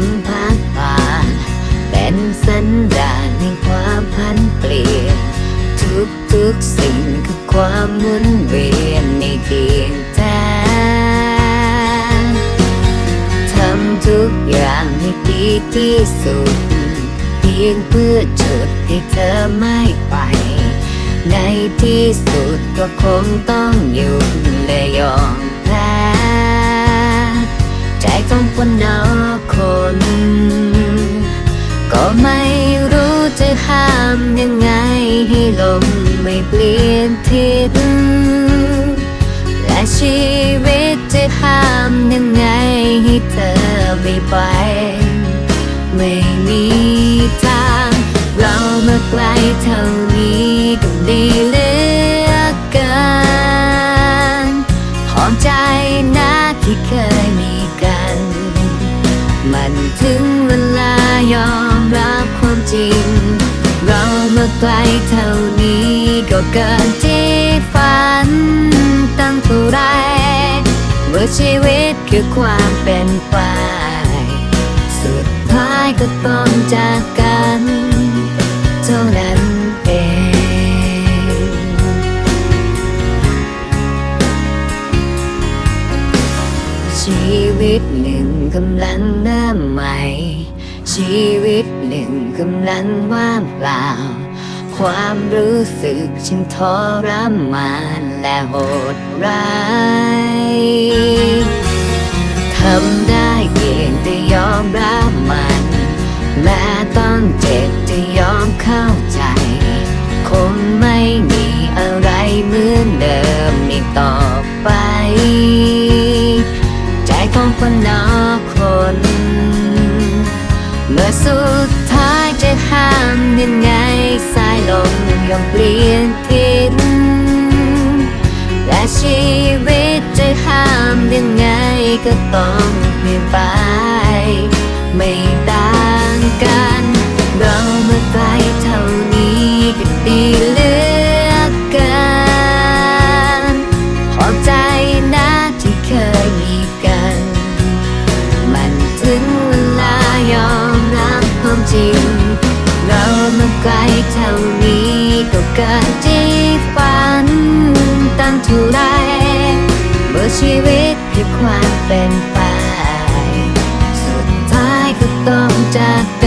มพัดผ่าน เป็นสัญญาณในความพันเปลี่ยน ทุกทุกๆสิ่งคือความมุนเวียนในเพียงแท้ทำทุกอย่างให้ดีที่สุด เพียงเพื่อจุดให้เธอไม่ไป ในที่สุดก็คงต้องหยุดและยอมแพ้ใจของคนนอกค น ก็ไม่รู้จะห้ามยังไงให้ลมไม่เปลี่ยนทิศและชีวิตจะห้ามยังไงให้เธอไม่ไป ไม่มีทาง เรามาไกลเท่านี้ก็ดี กลเท่านี้ก็เกินที่ฝันตั้งเท่าไรว่าชีวิตคือความเป็นไป สุดท้ายก็ต้องจากกันเท่านั้นเองชีวิตหนึ่งกำลังเริ่มใหม่ชีวิตหนึ่งกำลังว่างเปล่า ความรู้สึกฉันทรมานและโหดร้ายทำได้เพียงแต่ยอมรับมัน แม้ต้องเจ็บจะยอมเข้าใจ คงไม่มีอะไรเหมือนเดิมอีกต่อไป ใจของคนนอกคนเมื่อสุดท้ายจะห้ามยังไง ย่อมเปลี่ยนทิศและชีวิตจะห้ามยังไงก็ต้องเปลี่ยนไป ไม่ต่างกัน เรามาไกลเท่านี้ก็ดีเหลือเกินขอบใจนะที่เคยมีกัน มันถึงเวลายอมรับความจริง เรามาไกลเท่านี้ กับการที่ฝันตั้งเท่าไรเมื่อชีวิตคือความเป็นไป สุดท้ายก็ต้องจาก